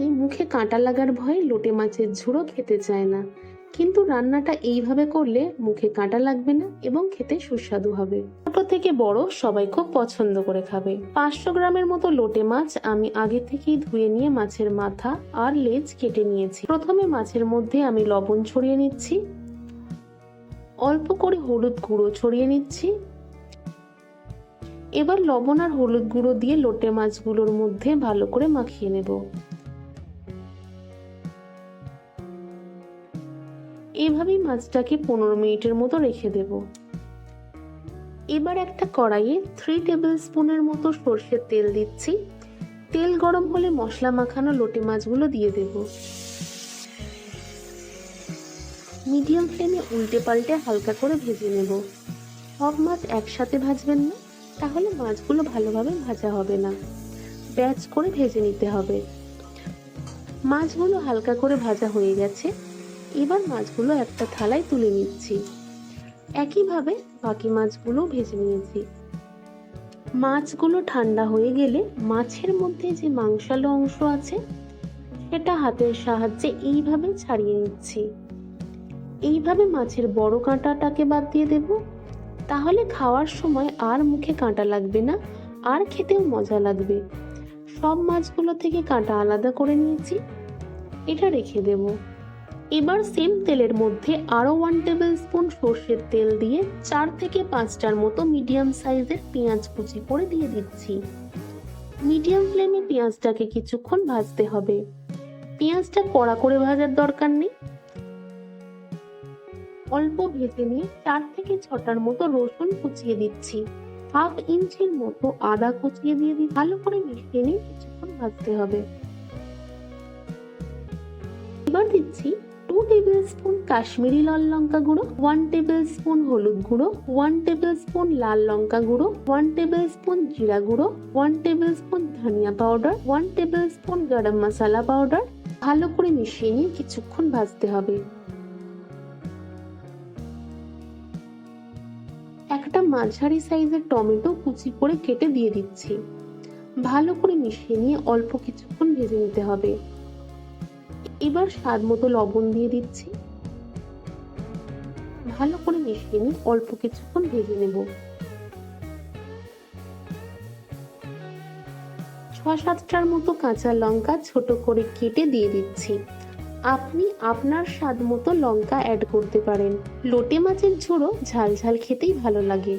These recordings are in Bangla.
অনেকেই মুখে কাঁটা লাগার ভয়ে লোটে মাছের ঝুড়ো খেতে চায় না। কিন্তু রান্নাটা এইভাবে করলে মুখে কাঁটা লাগবে না এবং খেতে সুস্বাদু হবে। ছোট থেকে বড় সবাই খুব পছন্দ করে খাবে। পাঁচশো গ্রামের মতো লোটে মাছ আমি আগে থেকেই ধুয়ে নিয়ে মাছের মাথা আর লেজ কেটে নিয়েছি। প্রথমে মাছের মধ্যে আমি লবণ ছড়িয়ে নিচ্ছি। অল্প করে হলুদ গুঁড়ো ছড়িয়ে নিচ্ছি। এবার লবণ আর হলুদ গুঁড়ো দিয়ে লোটে মাছগুলোর মধ্যে ভালো করে মাখিয়ে নেব। এভাবেই মাছটাকে পনেরো মিনিটের মতো রেখে দেব। এবার একটা কড়াইয়ে থ্রি টেবিল স্পুনের মতো সর্ষের তেল দিচ্ছি। তেল গরম হলে মশলা মাখানো লোটে মাছগুলো দিয়ে দেব। মিডিয়াম ফ্লেমে উল্টে পাল্টে হালকা করে ভেজে নেব। সব মাছ একসাথে ভাজবেন না, তাহলে মাছগুলো ভালোভাবে ভাজা হবে না। ব্যাচ করে ভেজে নিতে হবে। মাছগুলো হালকা করে ভাজা হয়ে গেছে। এবার মাছগুলো একটা থালায় তুলে নিচ্ছি। একইভাবে বাকি মাছগুলো ভেজে নিয়েছি। মাছগুলো ঠান্ডা হয়ে গেলে মাছের মধ্যে যে মাংসালো অংশ আছে, সেটা হাতের সাহায্যে এইভাবে ছাড়িয়ে নিচ্ছি। এইভাবে মাছের বড় কাঁটাটাকে বাদ দিয়ে দেব। তাহলে খাওয়ার সময় আর মুখে কাঁটা লাগবে না, আর খেতেও মজা লাগবে। সব মাছগুলো থেকে কাঁটা আলাদা করে নিয়েছি। এটা রেখে দেব। এবার সেম তেলের মধ্যে আরও ওয়ান টেবিল স্পুন সর্ষের তেল দিয়ে চার থেকে পাঁচটার মতো মিডিয়াম সাইজের পেঁয়াজ কুচি করে দিয়ে দিচ্ছি। মিডিয়াম ফ্লেমে পেঁয়াজটাকে কিছুক্ষণ ভাজতে হবে। পেঁয়াজটা কড়া করে ভাজার দরকার নেই। অল্প ভেজে নিয়ে চার থেকে ছটার মতো রসুন কুচিয়ে দিচ্ছি। হাফ ইঞ্চির মতো আদা কুচিয়ে দিয়ে দিই ভালো করে মিশিয়ে নিয়ে কিছুক্ষণ ভাজতে হবে। এবার দিচ্ছি টু টেবিল স্পুন কাশ্মীরি লাল লঙ্কা গুঁড়ো ওয়ান টেবিল স্পুন হলুদ গুঁড়ো ওয়ান টেবিল স্পুন লাল লঙ্কা গুঁড়ো ওয়ান টেবিল স্পুন জিরা গুঁড়ো ওয়ান টেবিল স্পুন ধনিয়া powder one table spoon garam masala powder ভালো করে মিশিয়ে নিয়ে কিছুক্ষণ ভাজতে হবে। একটা মাঝারি সাইজের টমেটো কুচি করে কেটে দিয়ে দিচ্ছি। ভালো করে মিশিয়ে নিয়ে অল্প কিছুক্ষণ ভেজে নিতে হবে। এবার স্বাদ মতো লবণ দিয়ে দিচ্ছি। ভালো করে মিশিয়ে নিয়ে অল্প কিছুক্ষণ ভেজে নেব। ছ সাতটার মতো কাঁচা লঙ্কা ছোট করে কেটে দিয়ে দিচ্ছি। আপনি আপনার স্বাদ মতো লঙ্কা অ্যাড করতে পারেন। লোটে মাছের ঝোড়ো ঝাল ঝাল খেতেই ভালো লাগে।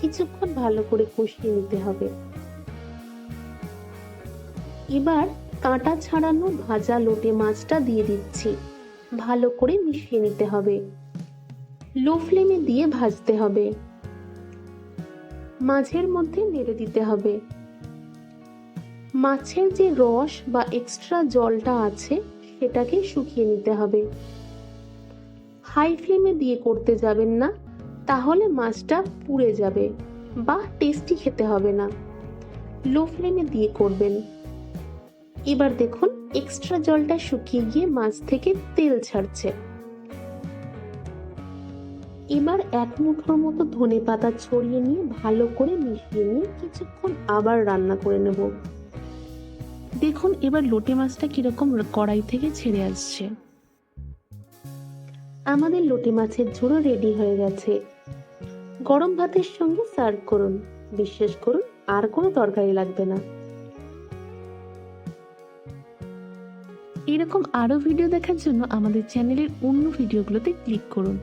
কিছুক্ষণ ভালো করে কষিয়ে নিতে হবে। এবার কাঁটা ছাড়ানো ভাজা লোটে মাছটা দিয়ে দিচ্ছি। ভালো করে মিশিয়ে নিতে হবে। লো ফ্লেমে দিয়ে ভাজতে হবে। মাঝের মধ্যে নেড়ে দিতে হবে। মাছের যে রস বা এক্সট্রা জলটা আছে, সেটাকে শুকিয়ে নিতে হবে। হাই ফ্লেমে দিয়ে করতে যাবেন না, তাহলে মাছটা পুড়ে যাবে বা টেস্টি খেতে হবে না। লো ফ্লেমে দিয়ে করবেন। এবার দেখুন এক্সট্রা জলটা শুকিয়ে গিয়ে মাছ থেকে তেল ছাড়ছে। এবার এক মুঠোর মতো ধনে পাতা ছড়িয়ে নিয়ে ভালো করে মিশিয়ে নিয়ে কিছুক্ষণ আবার রান্না করে নেব। দেখুন এবার লোটে মাছটা কীরকম কড়াই থেকে ছেড়ে আসছে। আমাদের লোটে মাছের ঝোড়ো রেডি হয়ে গেছে। গরম ভাতের সঙ্গে সার্ভ করুন। বিশ্বাস করুন আর কোনো তরকারি লাগবে না। এরকম আরও ভিডিও দেখার জন্য আমাদের চ্যানেলের অন্য ভিডিওগুলোতে ক্লিক করুন।